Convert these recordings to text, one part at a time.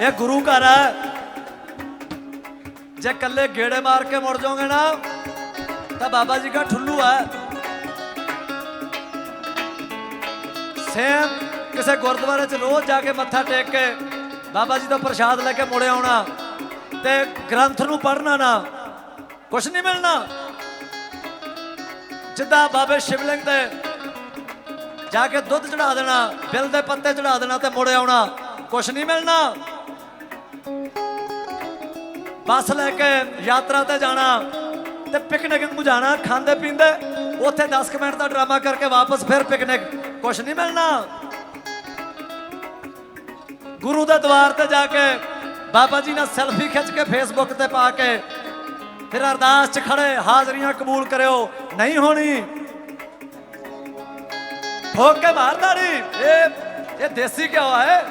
ਇਹ ਗੁਰੂ ਘਰ ਹੈ ਜੇ ਕੱਲੇ ਗੇੜੇ ਮਾਰ ਕੇ ਮੁੜ ਜਾਓਗੇ ਨਾ, ਤਾਂ ਬਾਬਾ ਜੀ ਦਾ ਠੁੱਲੂ ਹੈ ਸੇਮ ਕਿਸੇ ਗੁਰਦੁਆਰੇ 'ਚ ਰੋਜ਼ ਜਾ ਕੇ ਮੱਥਾ ਟੇਕ ਕੇ ਬਾਬਾ ਜੀ ਦਾ ਪ੍ਰਸ਼ਾਦ ਲੈ ਕੇ ਮੁੜ ਆਉਣਾ ਤੇ ਗ੍ਰੰਥ ਨੂੰ ਪੜ੍ਹਨਾ ਨਾ, ਕੁਛ ਨਹੀਂ ਮਿਲਣਾ। ਜਿੱਦਾਂ ਬਾਬੇ ਸ਼ਿਵਲਿੰਗ ਤੇ ਜਾ ਕੇ ਦੁੱਧ ਚੜਾ ਦੇਣਾ, ਬਿਲ ਦੇ ਪੱਤੇ ਚੜਾ ਦੇਣਾ ਤੇ ਮੁੜ ਆਉਣਾ, ਕੁਛ ਨਹੀਂ ਮਿਲਣਾ। ਬੱਸ ਲੈ ਕੇ ਯਾਤਰਾ ਤੇ ਜਾਣਾ ਤੇ ਪਿਕਨਿਕ ਨੂੰ ਜਾਣਾ, ਖਾਂਦੇ ਪੀਂਦੇ, ਉੱਥੇ 10 ਮਿੰਟ ਦਾ ਡਰਾਮਾ ਕਰਕੇ ਵਾਪਸ ਫਿਰ ਪਿਕਨਿਕ। ਕੁਛ ਨਹੀਂ ਮਿਲਣਾ। ਗੁਰੂ ਦੇ ਦਵਾਰ ਤੇ ਜਾ ਕੇ ਬਾਬਾ ਜੀ ਨਾਲ ਸੈਲਫੀ ਖਿੱਚ ਕੇ ਫੇਸਬੁੱਕ ਤੇ ਪਾ ਕੇ ਫਿਰ ਅਰਦਾਸ 'ਚ ਖੜੇ, ਹਾਜ਼ਰੀਆਂ ਕਬੂਲ ਕਰਿਓ, ਨਹੀਂ ਹੋਣੀ। ਠੋਕ ਕੇ ਮਾਰ ਇਹ ਇਹ ਦੇਸੀ ਘਿਓ ਹੈ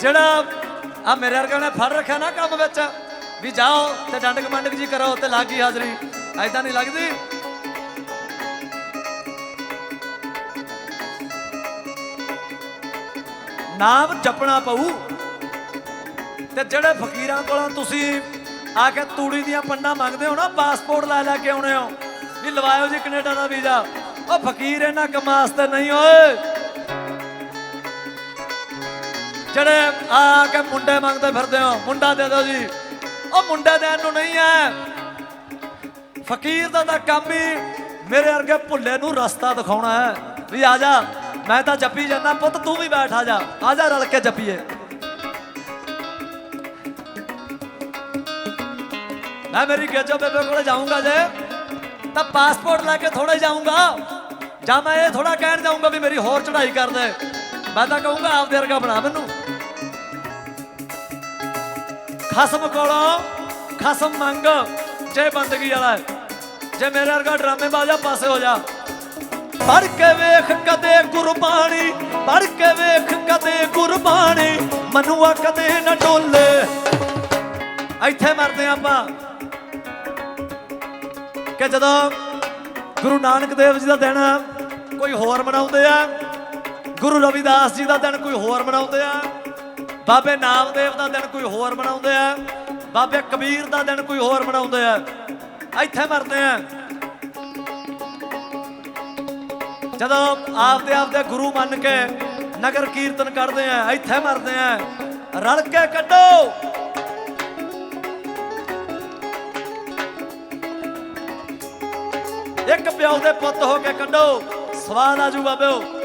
ਜਿਹੜਾ ਆ ਮੇਰੇ ਵਰਗਾ ਨੇ ਫੜ ਰੱਖਿਆ ਨਾ ਕੰਮ ਵਿੱਚ, ਵੀ ਜਾਓ ਤੇ ਡੰਡਕ ਮੰਡਕ ਜੀ ਕਰੋ ਤੇ ਲੱਗੀ ਹਾਜ਼ਰੀ। ਐਦਾਂ ਨਹੀਂ ਲੱਗਦੀ। ਨਾਮ ਜਪਣਾ ਪਊ। ਤੇ ਜਿਹੜੇ ਫਕੀਰਾਂ ਕੋਲੋਂ ਤੁਸੀਂ ਆ ਕੇ ਤੂੜੀ ਦੀਆਂ ਪੰਡਾਂ ਮੰਗਦੇ ਹੋ ਨਾ ਪਾਸਪੋਰਟ ਲੈ ਲੈ ਕੇ ਆਉਣੇ ਹੋ, ਵੀ ਲਵਾਇਓ ਜੀ ਕੈਨੇਡਾ ਦਾ ਵੀਜ਼ਾ। ਉਹ ਫਕੀਰ ਇਹਨਾਂ ਕਮਾਸ ਤੇ ਨਹੀਂ, ਓਏ। ਜਿਹੜੇ ਆ ਕੇ ਮੁੰਡੇ ਮੰਗਦੇ ਫਿਰਦੇ ਹੋ, ਮੁੰਡਾ ਦੇ ਦਿਓ ਜੀ। ਉਹ ਮੁੰਡਾ ਦੇਣ ਨੂੰ ਨਹੀਂ ਹੈ। ਫਕੀਰ ਦਾ ਤਾਂ ਕੰਮ ਹੀ ਮੇਰੇ ਵਰਗੇ ਭੁੱਲੇ ਨੂੰ ਰਸਤਾ ਦਿਖਾਉਣਾ ਹੈ। ਵੀ ਆ ਜਾ, ਮੈਂ ਤਾਂ ਜੱਪੀ ਜਾਂਦਾ, ਪੁੱਤ ਤੂੰ ਵੀ ਬੈਠ ਆ ਜਾ ਆ ਜਾ ਰਲ ਕੇ ਜੱਪੀਏ। ਮੈਂ ਮੇਰੀ ਗੇਜੋ ਬੇਬੇ ਕੋਲ ਜਾਊਂਗਾ ਜੇ, ਤਾਂ ਪਾਸਪੋਰਟ ਲੈ ਕੇ ਥੋੜਾ ਜਾਊਂਗਾ। ਜਾਂ ਮੈਂ ਇਹ ਥੋੜਾ ਕਹਿਣ ਜਾਊਂਗਾ ਵੀ ਮੇਰੀ ਹੋਰ ਚੜ੍ਹਾਈ ਕਰ ਦੇ। ਮੈਂ ਤਾਂ ਕਹੂੰਗਾ, ਆਪਦੇ ਵਰਗਾ ਬਣਾ ਮੈਨੂੰ। ਖਸਮ ਕੋਲੋਂ, ਖਸਮ ਮੰਗ। ਜੇ ਬੰਦਗੀ ਵਾਲਾ ਜੇ ਮੇਰੇ ਵਰਗਾ ਡਰਾਮੇ ਬਾਜਾ ਪਾਸੇ ਹੋ ਜਾ। ਪੜ ਕੇ ਵੇਖ ਕਦੇ ਗੁਰਬਾਣੀ ਪੜ ਕੇ ਵੇਖ ਕਦੇ ਗੁਰਬਾਣੀ ਮਨੂਆ ਕਦੇ ਨਾ ਡੋਲੇ ਇੱਥੇ ਮਰਦੇ ਹਾਂ ਆਪਾਂ। ਕਿ ਜਦੋਂ ਗੁਰੂ ਨਾਨਕ ਦੇਵ ਜੀ ਦਾ ਦਿਨ ਕੋਈ ਹੋਰ ਮਨਾਉਂਦੇ ਆ, ਗੁਰੂ ਰਵਿਦਾਸ ਜੀ ਦਾ ਦਿਨ ਕੋਈ ਹੋਰ ਮਨਾਉਂਦੇ ਆ ਬਾਬੇ ਨਾਮਦੇਵ ਦਾ ਦਿਨ ਕੋਈ ਹੋਰ ਮਨਾਉਂਦੇ ਆ, ਬਾਬੇ ਕਬੀਰ ਦਾ ਦਿਨ ਕੋਈ ਹੋਰ ਮਨਾਉਂਦੇ ਆ। ਇੱਥੇ ਮਰਦੇ ਆ। ਜਦੋਂ ਆਪਦੇ ਆਪਦੇ ਗੁਰੂ ਮੰਨ ਕੇ ਨਗਰ ਕੀਰਤਨ ਕਰਦੇ ਆ, ਇੱਥੇ ਮਰਦੇ ਆ। ਰਲ ਕੇ ਕੱਢੋ। ਇੱਕ ਪਿਓ ਦੇ ਪੁੱਤ ਹੋ ਕੇ ਕੱਢੋ, ਸਵਾਦ ਆਜੂ ਬਾਬਿਓ।